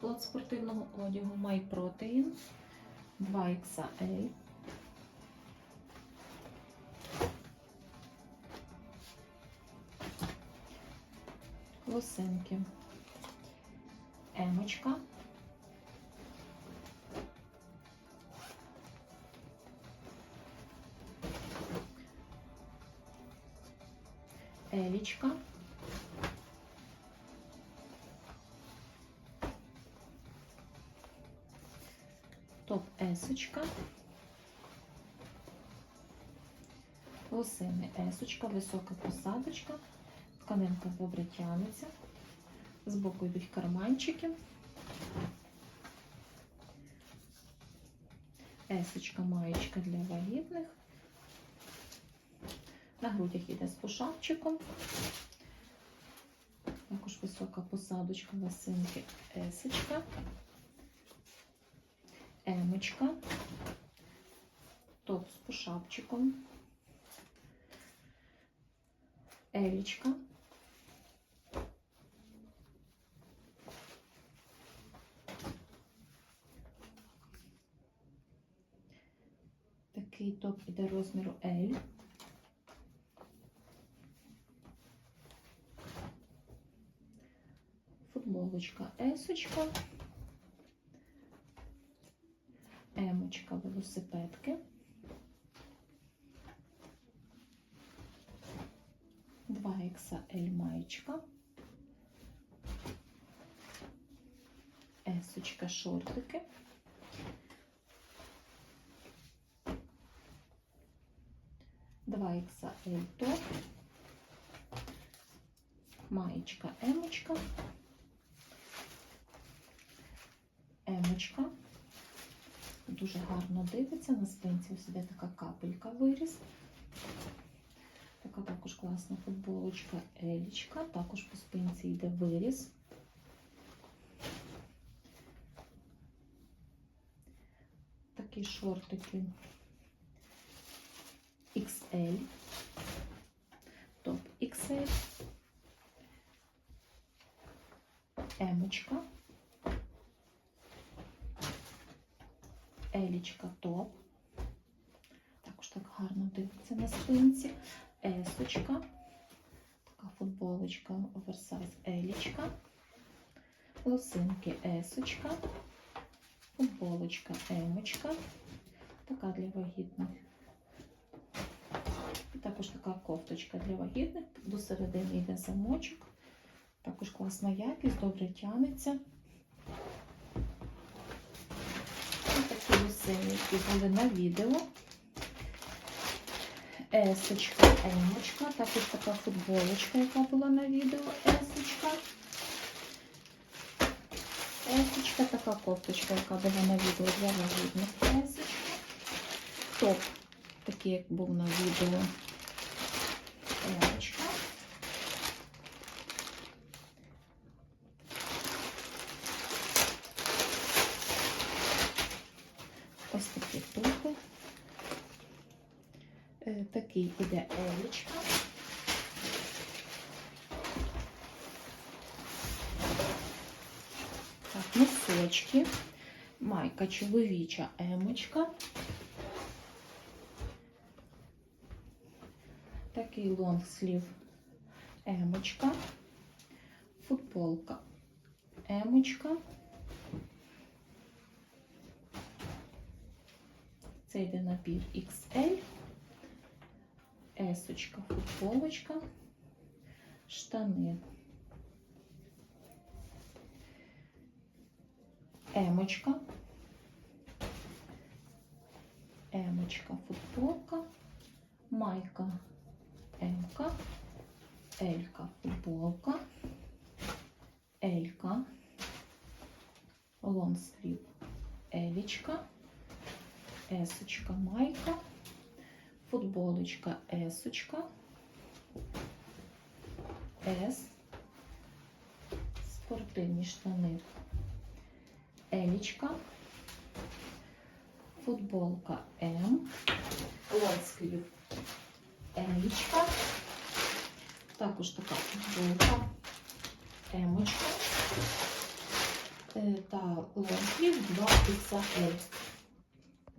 Лот спортивного одягу MyProtein 2XL. Лосинки. Емочка. Елічка. Топ есочка. Лосини есочка, висока посадочка. Тканинка добре тягнеться. Збоку йдуть карманчики. Есочка, маєчка для вагітних. На грудях йде з пушапчиком. Також висока посадочка, лосинки, есочка. Емочка. Топ з пушапчиком. Елічка. Такий топ іде розміру L. Футболочка есочка. Емочка велосипедки. Два XL маєчка. Есочка шортики. Два XL топ. Маєчка емочка. Емочка. Дуже гарно дивиться. На спинці ось іде така капелька виріс. Така також класна футболочка Елічка. Також по спинці йде виріс. Такі шортики XL. Топ XL. Емочка. Елічка топ. Також так гарно дивиться на спинці. Есочка. Така футболочка, оверсайз Елічка. Лосинки Есочка. Футболочка Емочка. Така для вагітних. І також така кофточка для вагітних. До середини йде замочок. Також класна якість, добре тянеться. Ось такі лосини, які були на відео. Есочка, емочка, також така футболочка, яка була на відео, есочка. Есочка, така кофточка, яка була на відео для вагітних есочка. Топ, такий, як був на відео, емочка. Ось такі тупи. Е, Такий іде елічка. Так, носочки. Майка чоловіча емочка. Такий лонгслів емочка. Футболка емочка. Це йде набір XL. Есочка, футболочка, штани. Емочка. Емочка, футболка, майка, емка, елька, футболка, елька, лонслів, елічка, есочка, майка футболочка есочка, С, спортивні штани Елічка, футболка М, лонсклів Елічка, також така футболка Емочка, Е, та лонслів 2XL.